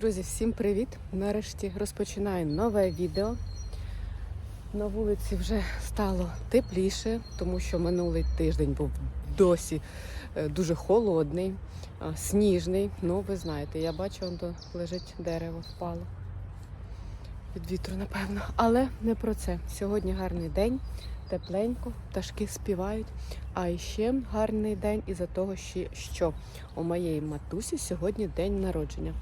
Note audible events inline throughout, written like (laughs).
Друзі, всім привіт! Нарешті розпочинаю нове відео. На вулиці вже стало тепліше, тому що минулий тиждень був досі е, дуже холодний, сніжний. Ну, ви знаєте, я бачу, он лежить дерево, впало. Від вітру, напевно. Але не про це. Сьогодні гарний день, тепленько, пташки співають. А ще гарний день із-за того, що у моєї матусі сьогодні день народження.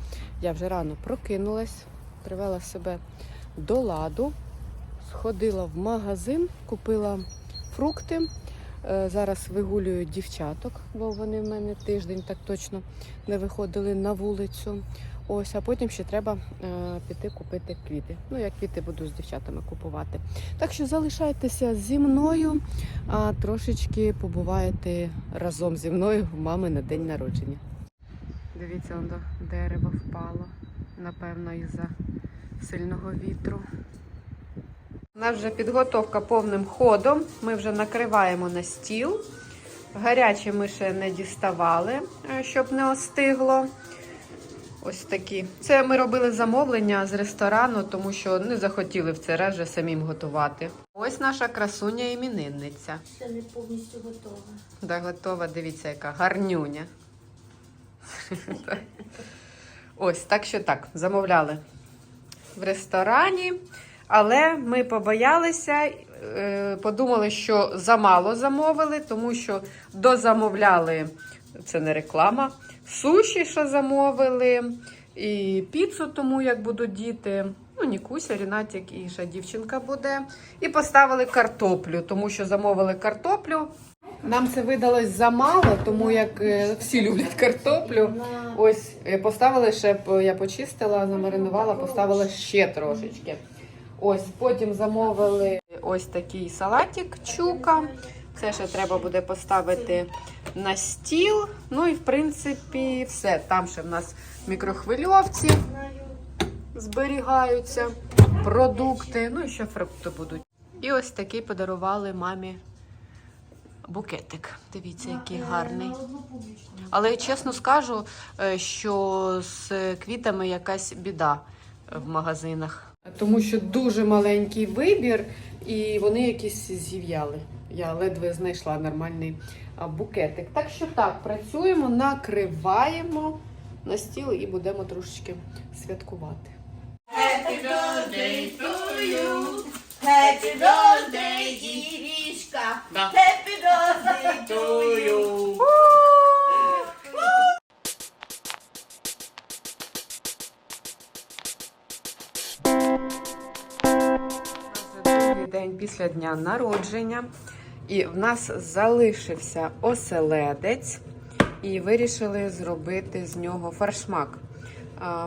Я вже рано прокинулась, привела себе до ладу, сходила в магазин, купила фрукти. Е, Зараз вигулюю дівчаток, бо вони в мене тиждень так точно не виходили на вулицю. Ось, а потім ще треба е, піти купити квіти. Ну, я квіти буду з дівчатами купувати. Так що залишайтеся зі мною, а трошечки побуваєте разом зі мною в мами на день народження. Дивіться, воно дерево впало, напевно, із-за сильного вітру. У нас вже підготовка повним ходом. Ми вже накриваємо на стіл. Гаряче ми ще не діставали, е, щоб не остигло. Ось такі. Це ми робили замовлення з ресторану, тому що не захотіли в цей раз вже самим готувати. Ось наша красуня іменинниця. Ще не повністю готова. Да, готова, дивіться, яка гарнюня. (laughs) Ось, так що так, замовляли в ресторані, але ми побоялися, е, подумали, що замало замовили, тому що дозамовляли, це не реклама, суші, що замовили, і піцу, тому як будуть діти. Ну, Нікуся, Рінатік і дівчинка буде. І поставили картоплю, тому що замовили картоплю. Нам це видалось замало, тому як е, всі люблять картоплю. Ось е, поставили ще, я почистила, замаринувала, поставила ще трошечки. Ось потім замовили ось такий салатик чука. Це ще треба буде поставити на стіл. Ну і в принципі все. Там ще в нас мікрохвильовці зберігаються, продукти, ну і ще фрукти будуть. І ось такий подарували мамі букетик. Дивіться, який гарний. Але чесно скажу, е, що з квітами якась біда в магазинах. Тому що дуже маленький вибір, і вони якісь зів'яли. Я ледве знайшла нормальний а, букетик. Так що так, працюємо, накриваємо на стіл і будемо трошечки святкувати. Happy birthday to you. Happy birthday, дівчинка. Happy birthday to you. День після дня народження, і в нас залишився оселедець, і вирішили зробити з нього фаршмак.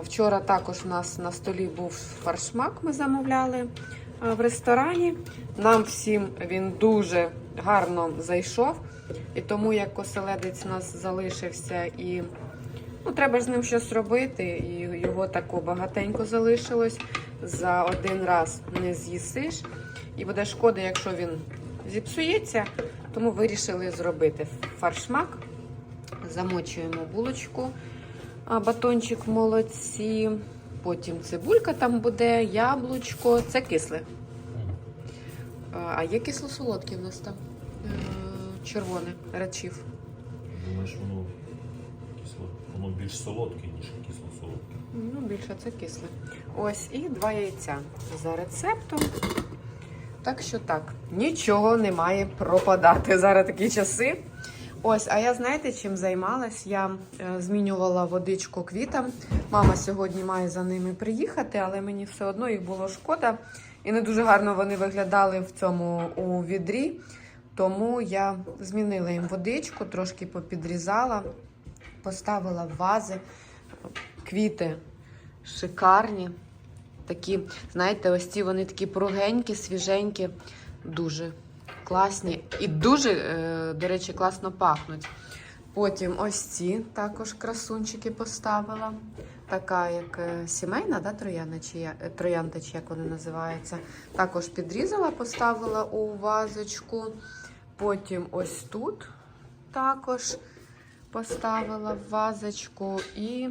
Вчора також у нас на столі був фаршмак, ми замовляли в ресторані. Нам всім він дуже гарно зайшов. І тому як оселедець у нас залишився і ну, треба ж з ним щось робити, і його тако багатенько залишилось. За один раз не з'їсиш. І буде шкода, якщо він зіпсується. Тому вирішили зробити фаршмак. Замочуємо булочку, батончик в молоці. Потім цибулька там буде, яблучко. Це кисле. А є кисло-солодке в нас там. Е, Червоне, рачів. Думаєш, воно воно більш солодке, ніж кисло-солодке. Ну, більше це кисле. Ось і два яйця за рецептом. Так що так, нічого не має пропадати зараз такі часи. Ось, а я знаєте, чим займалась? Я е, змінювала водичку квітам. Мама сьогодні має за ними приїхати, але мені все одно їх було шкода. І не дуже гарно вони виглядали в цьому у відрі. Тому я змінила їм водичку, трошки попідрізала, поставила вази. Квіти шикарні. Такі, знаєте, ось ці вони такі пругенькі, свіженькі, дуже класні. І дуже, е, до речі, класно пахнуть. Потім ось ці також красунчики поставила. Така, як е, сімейна, да, трояна, чи я- е, троянда, чи як вони називаються. Також підрізала, поставила у вазочку. Потім ось тут також поставила в вазочку. І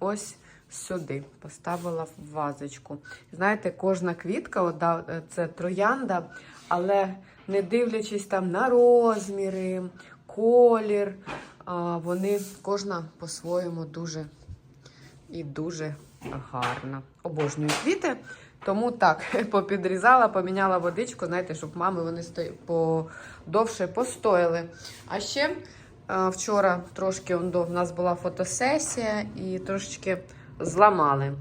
ось сюди, поставила в вазочку. Знаєте, кожна квітка, це троянда, але не дивлячись там на розміри, колір, вони кожна по-своєму дуже і дуже гарна. Обожнюю квіти. Тому так, (laughs) попідрізала, поміняла водичку, знаєте, щоб мами вони сто... подовше постояли. А ще вчора трошки в нас була фотосесія і трошечки зламали.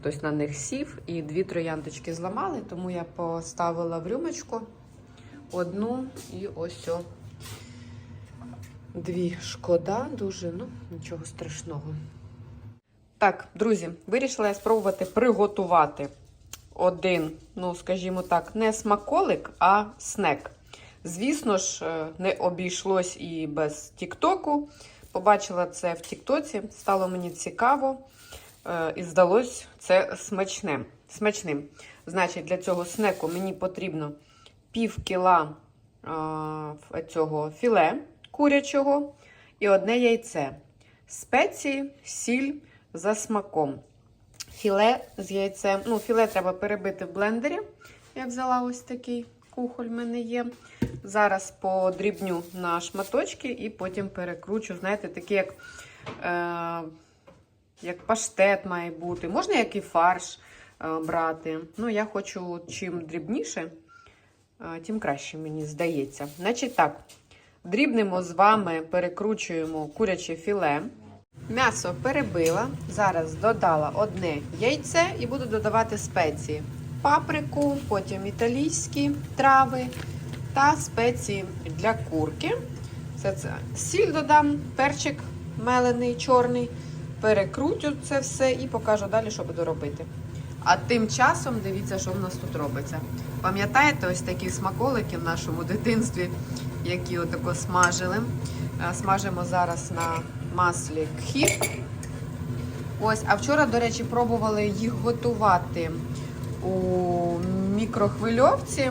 Хтось на них сів і дві трояндочки зламали, тому я поставила в рюмочку одну і ось о. Дві шкода, дуже, ну, нічого страшного. Так, друзі, вирішила я спробувати приготувати один, ну, скажімо так, не смаколик, а снек. Звісно ж, е, не обійшлось і без Тіктоку. Побачила це в Тіктоці, стало мені цікаво е, і здалось це смачним. смачним. Значить, для цього снеку мені потрібно пів кіла е, цього філе курячого і одне яйце. Спеції, сіль за смаком. Філе з яйцем. Ну, філе треба перебити в блендері. Я взяла ось такий кухоль в мене є. Зараз подрібню на шматочки і потім перекручу. Знаєте, такий як, е, як паштет має бути. Можна який фарш е, брати. Ну, я хочу чим дрібніше, е, тим краще, мені здається. Значить так, дрібнемо з вами, перекручуємо куряче філе. М'ясо перебила. Зараз додала одне яйце і буду додавати спеції. Паприку, потім італійські трави та спеції для курки. Це, це сіль додам, перчик мелений, чорний. Перекрутю це все і покажу далі, що буду робити. А тим часом дивіться, що в нас тут робиться. Пам'ятаєте, ось такі смаколики в нашому дитинстві, які отако смажили. Е, Смажимо зараз на маслі кхі. Ось, а вчора, до речі, пробували їх готувати у мікрохвильовці.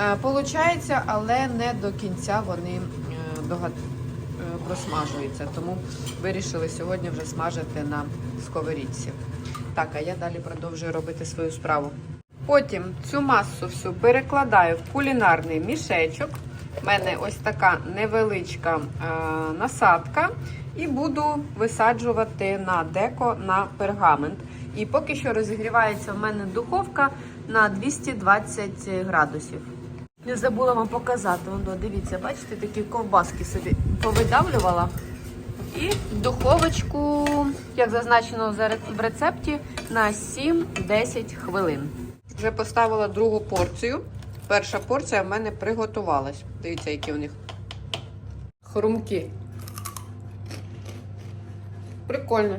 Е, Получається, але не до кінця вони е, е, просмажуються. Тому вирішили сьогодні вже смажити на сковорідці. Так, а я далі продовжую робити свою справу. Потім цю масу всю перекладаю в кулінарний мішечок. У мене ось така невеличка насадка. І буду висаджувати на деко на пергамент. І поки що розігрівається в мене духовка на 220 градусів. Не забула вам показати. Воно, дивіться, бачите, такі ковбаски собі повидавлювала. І духовочку, як зазначено в рецепті, на 7-10 хвилин. Вже поставила другу порцію. Перша порція в мене приготувалась. Дивіться, які у них хрумки. Прикольно.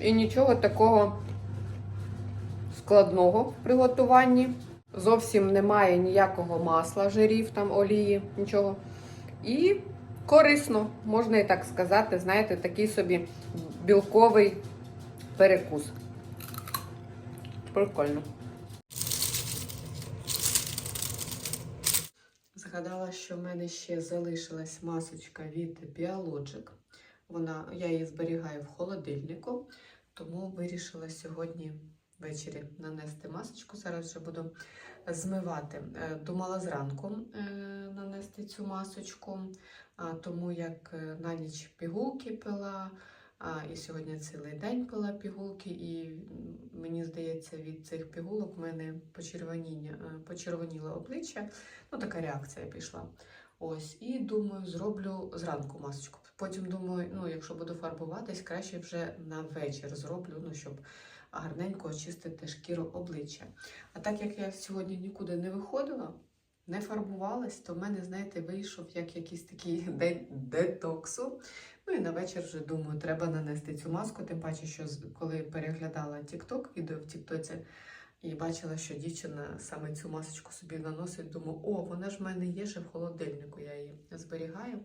І нічого такого складного в приготуванні. Зовсім немає ніякого масла, жирів, там олії, нічого. І корисно, можна і так сказати, знаєте, такий собі білковий перекус. Прикольно. Згадала, що в мене ще залишилась масочка від Biologic. Вона, я її зберігаю в холодильнику, тому вирішила сьогодні ввечері нанести масочку. Зараз вже буду змивати. Е, Думала зранку е, нанести цю масочку, тому як е, на ніч пігулки пила, і сьогодні цілий день пила пігулки, і мені здається, від цих пігулок в мене почервоніло обличчя. Ну, така реакція пішла. Ось, і думаю, зроблю зранку масочку. Потім думаю, ну, якщо буду фарбуватись, краще вже на вечір зроблю, ну, щоб гарненько очистити шкіру обличчя. А так як я сьогодні нікуди не виходила, не фарбувалась, то в мене, знаєте, вийшов як якийсь такий (laughs) день детоксу. Ну і на вечір вже думаю, треба нанести цю маску. Тим паче, що коли переглядала TikTok, відео в Тіктоці, і бачила, що дівчина саме цю масочку собі наносить, думаю, о, вона ж в мене є ще в холодильнику, я її зберігаю.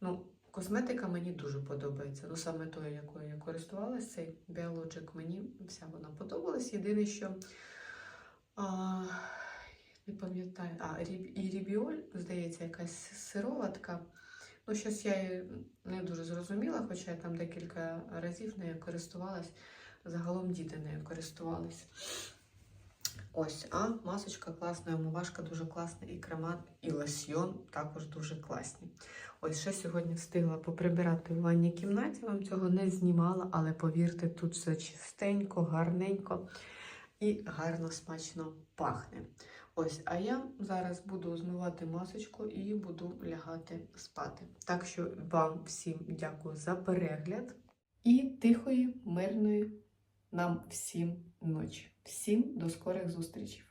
Ну, косметика мені дуже подобається. Ну, саме тою, якою я користувалася, цей Biologic, мені вся вона подобалась. Єдине, що а, не пам'ятаю, а і рібіоль, здається, якась сироватка. Ну, щось я її не дуже зрозуміла, хоча я там декілька разів нею користувалась. Загалом діти нею користувалися. Ось, а масочка класна, омивашка дуже класна, і крема, і лосьйон також дуже класні. Ось ще сьогодні встигла поприбирати в ванній кімнаті, вам цього не знімала, але повірте, тут все чистенько, гарненько і гарно смачно пахне. Ось, а я зараз буду змивати масочку і буду лягати спати. Так що вам всім дякую за перегляд і тихої, мирної нам всім ночі. Всім до скорих зустрічей!